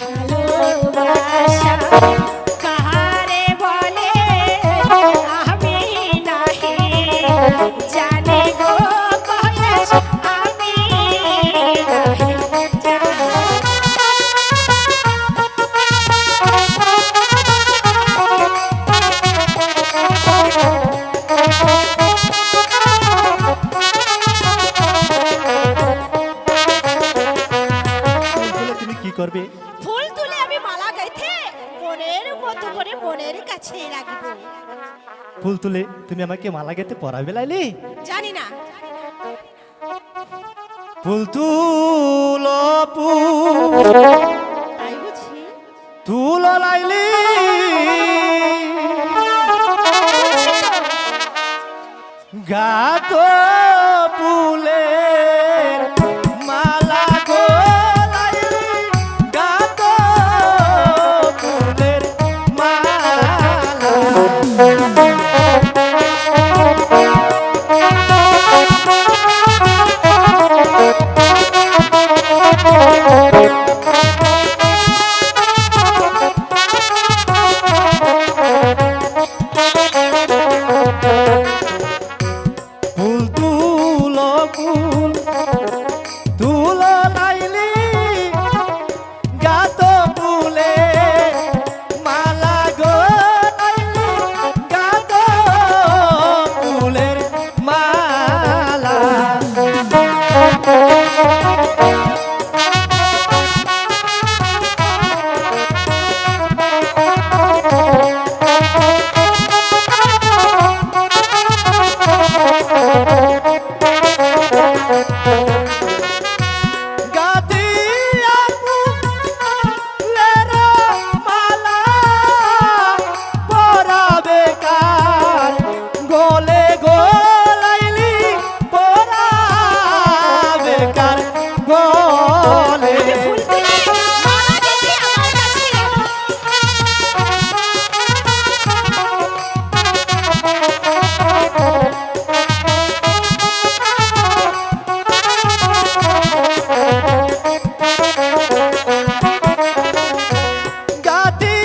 Hello. ফুল তুলে তুমি আমাকে মালা গেতে পড়াবে লাইলি? জানি না। ফুল তুল তুল লাইলি। গাতো गाते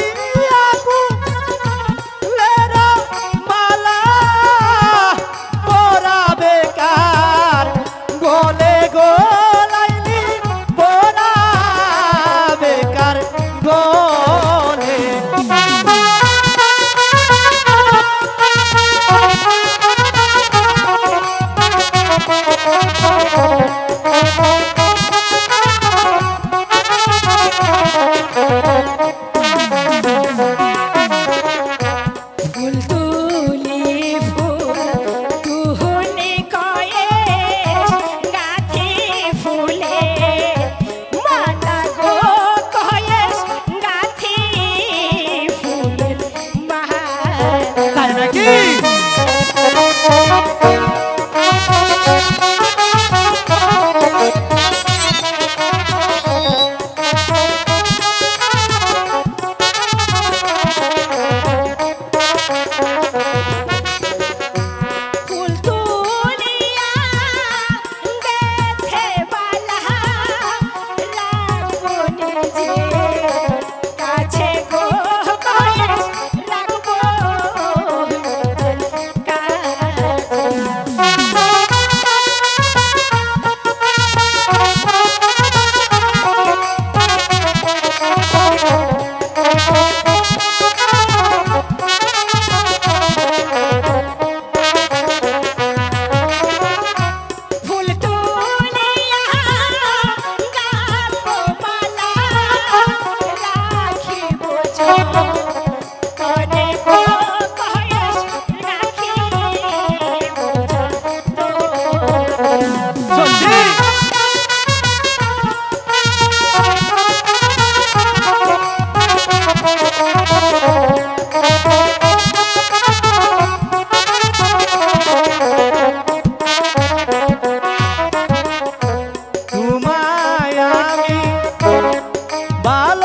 বাল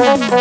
Thank you.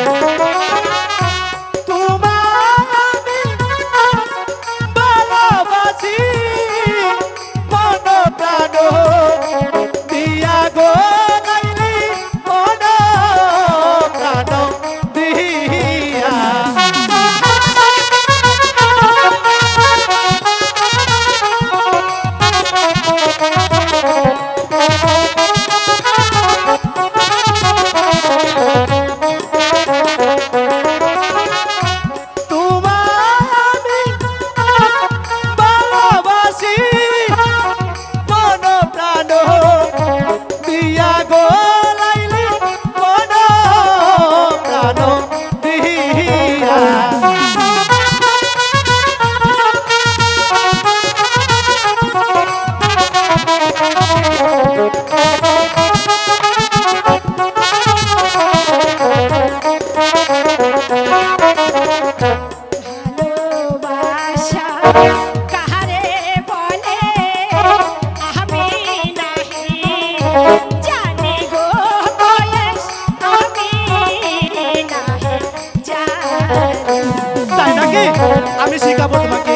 নাকি আমি শিখাবো তোমাকে।